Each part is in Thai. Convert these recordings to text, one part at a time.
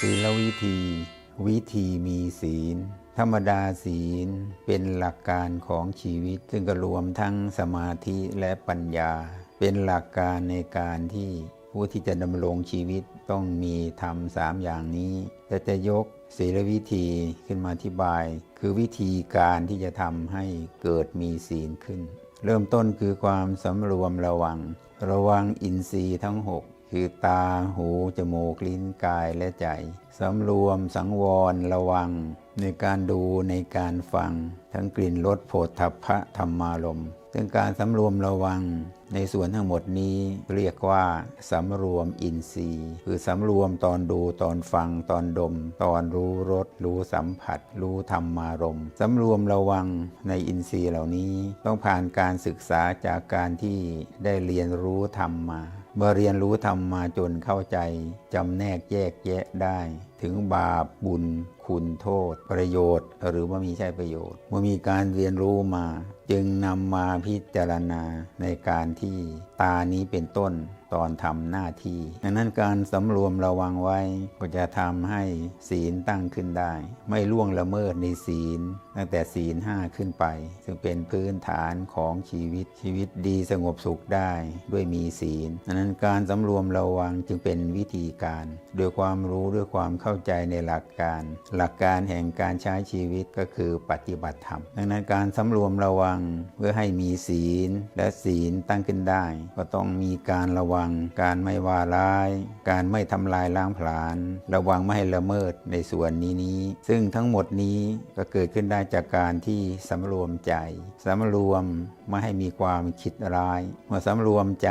ศีลวิธี วิธีมีศีล ธรรมดาศีลเป็นหลักการของชีวิต ซึ่งก็รวมทั้งสมาธิและปัญญา เป็นหลักการในการที่ผู้ที่จะดำรงชีวิตต้องมีทำสามอย่างนี้แต่จะยกศีลวิธีขึ้นมาอธิบาย คือวิธีการที่จะทำให้เกิดมีศีลขึ้น เริ่มต้นคือความสำรวมระวัง ระวังอินทรีย์ทั้งหก คือตาหู จมูก ลิ้นกายและใจสำรวมสังวรระวัง ในการดูในการฟัง ทั้งกลิ่นรสโผฏฐัพพะธรรมารมณ์ซึ่งการสำรวมระวัง ในส่วนทั้งหมดนี้เรียกว่าสำรวมอินทรีย์ คือสำรวมตอนดูตอนฟังตอนดม ตอนรู้รสรู้สัมผัส รู้ธรรมารมณ์สำรวมระวังในอินทรีย์เหล่านี้ ต้องผ่านการศึกษาจากการที่ได้เรียนรู้ธรรมมา เมื่อเรียนรู้ธรรมมาจนเข้าใจ จำแนกแยกแยะได้ ถึงบาปบุญ คุณโทษ ประโยชน์ หรือว่ามีใช่ประโยชน์ เมื่อมีการเรียนรู้มา จึงนำมาพิจารณาในการที่ตานี้เป็นต้น ตอนทำหน้าที่ดังนั้นการสำรวมระวังไว้ก็จะทำให้ศีลตั้งขึ้นได้ ไม่ล่วงละเมิดในศีล ตั้งแต่ศีลห้าขึ้นไป ซึ่งเป็นพื้นฐานของชีวิตชีวิตดีสงบสุขได้ด้วยมีศีลดังนั้นการสำรวมระวังจึงเป็นวิธีการด้วยความรู้ด้วยความเข้าใจในหลักการ หลักการแห่งการใช้ชีวิตก็คือปฏิบัติธรรม ดังนั้นการสำรวมระวังเพื่อให้มีศีลและศีลตั้งขึ้นได้ ก็ต้องมีการระวังการไม่ว่าร้าย การไม่ทำลายล้างผลาญ ระวังไม่ให้ละเมิดในส่วนนี้นี้ ซึ่งทั้งหมดนี้ก็เกิดขึ้นได้จากการที่สำรวมใจสำรวม ไม่ให้มีความคิดร้าย เมื่อสำรวมใจ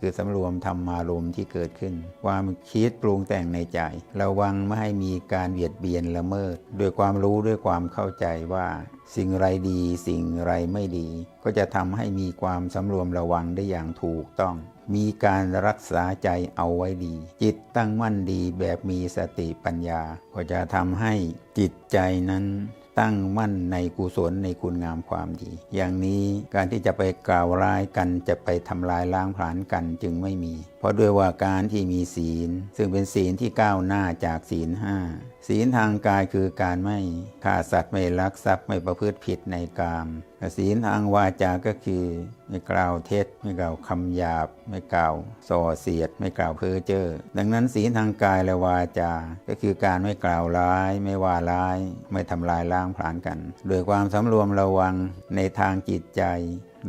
คือสำรวมธรรมารมณ์ที่เกิดขึ้น ความคิดปรุงแต่งในใจ ระวังไม่ให้มีการเบียดเบียนละเมิด ด้วยความรู้ด้วยความเข้าใจว่า สิ่งไรดีสิ่งไรไม่ดี ก็จะทำให้มีความสำรวมระวังได้อย่างถูกต้อง มีการรักษาใจเอาไว้ดี จิตตั้งมั่นดีแบบมีสติปัญญา ก็จะทำให้จิตใจนั้น ตั้งมั่นในกุศลในคุณงามความดี อย่างนี้การที่จะไปกล่าวร้ายกันจะไปทำลายล้างผลาญกันจึงไม่มี ราะด้วยว่าการที่มีศีล ซึ่งเป็นศีลที่ก้าวหน้าจากศีลห้าศีลทางกายคือการไม่ฆ่าสัตว์ไม่ลักทรัพย์ไม่ประพฤติผิดในกามศีลทางวาจาก็คือ ไม่กล่าวเท็จ ไม่กล่าวคำหยาบ ไม่กล่าวส่อเสียด ไม่กล่าวเพ้อเจ้อดังนั้นศีลทางกายและวาจา ก็คือการไม่กล่าวร้าย ไม่ว่าร้าย ไม่ทำลายล้างผลาญกันโดยความสำรวมระวังในทางจิตใจ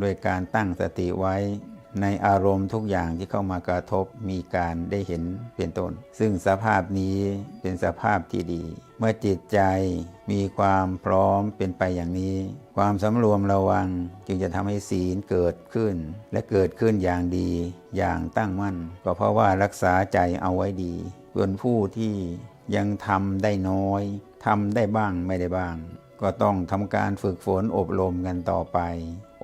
โดยการตั้งสติไว้ ในอารมณ์ทุกอย่างที่เข้ามากระทบมีการได้เห็นเป็นต้น ซึ่งสภาพนี้เป็นสภาพที่ดี เมื่อจิตใจมีความพร้อมเป็นไปอย่างนี้ ความสำรวมระวังจึงจะทำให้ศีลเกิดขึ้น และเกิดขึ้นอย่างดีอย่างตั้งมั่น ก็เพราะว่ารักษาใจเอาไว้ดีส่วนผู้ที่ยังทำได้น้อยทำได้บ้างไม่ได้บ้าง ก็ต้องทำการฝึกฝนอบรมกันต่อไป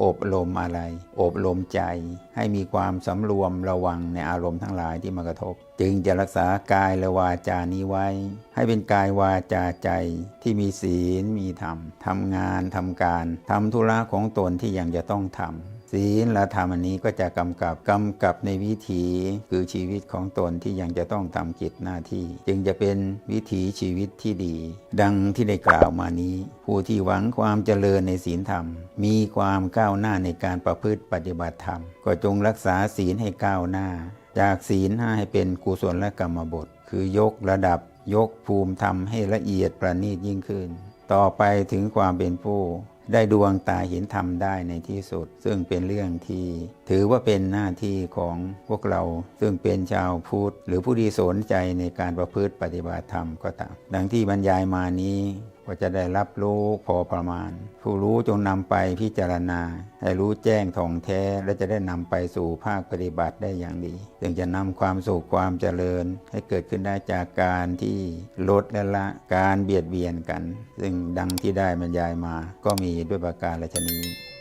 อบรมอะไร อบรมใจ ให้มีความสำรวมระวังในอารมณ์ทั้งหลายที่มากระทบ จึงจะรักษากายและวาจานี้ไว้ ให้เป็นกายวาจาใจที่มีศีลมีธรรมทำงานทำการทำธุระของตนที่ยังจะต้องทำ ศีลและธรรมอันนี้ก็จะกำกับกำกับในวิถีคือชีวิตของตนที่ยังจะต้องทำกิจหน้าที่ จึงจะเป็นวิถีชีวิตที่ดี ดังที่ได้กล่าวมานี้ ผู้ที่หวังความเจริญในศีลธรรม มีความก้าวหน้าในการประพฤติปฏิบัติธรรม ก็จงรักษาศีลให้ก้าวหน้า จากศีลห้าให้เป็นกุศลและกรรมบท คือยกระดับยกภูมิธรรมให้ละเอียดประณีตยิ่งขึ้น ต่อไปถึงความเป็นผู้ ได้ดวงตาเห็นธรรมได้ในที่สุด ซึ่งเป็นเรื่องที่ถือว่าเป็นหน้าที่ของพวกเรา ซึ่งเป็นชาวพุทธหรือผู้ที่สนใจในการประพฤติปฏิบัติธรรมก็ตาม ดังที่บรรยายมานี้ ก็จะได้รับรู้พอประมาณ ผู้รู้จงนำไปพิจารณา ให้รู้แจ้งท่องแท้ และจะได้นำไปสู่ภาคปฏิบัติได้อย่างดีจึงจะนำความสุขความเจริญ ให้เกิดขึ้นได้จากการที่ลดและละการเบียดเบียนกัน ซึ่งดังที่ได้บรรยายมาก็มีด้วยประการราชนี้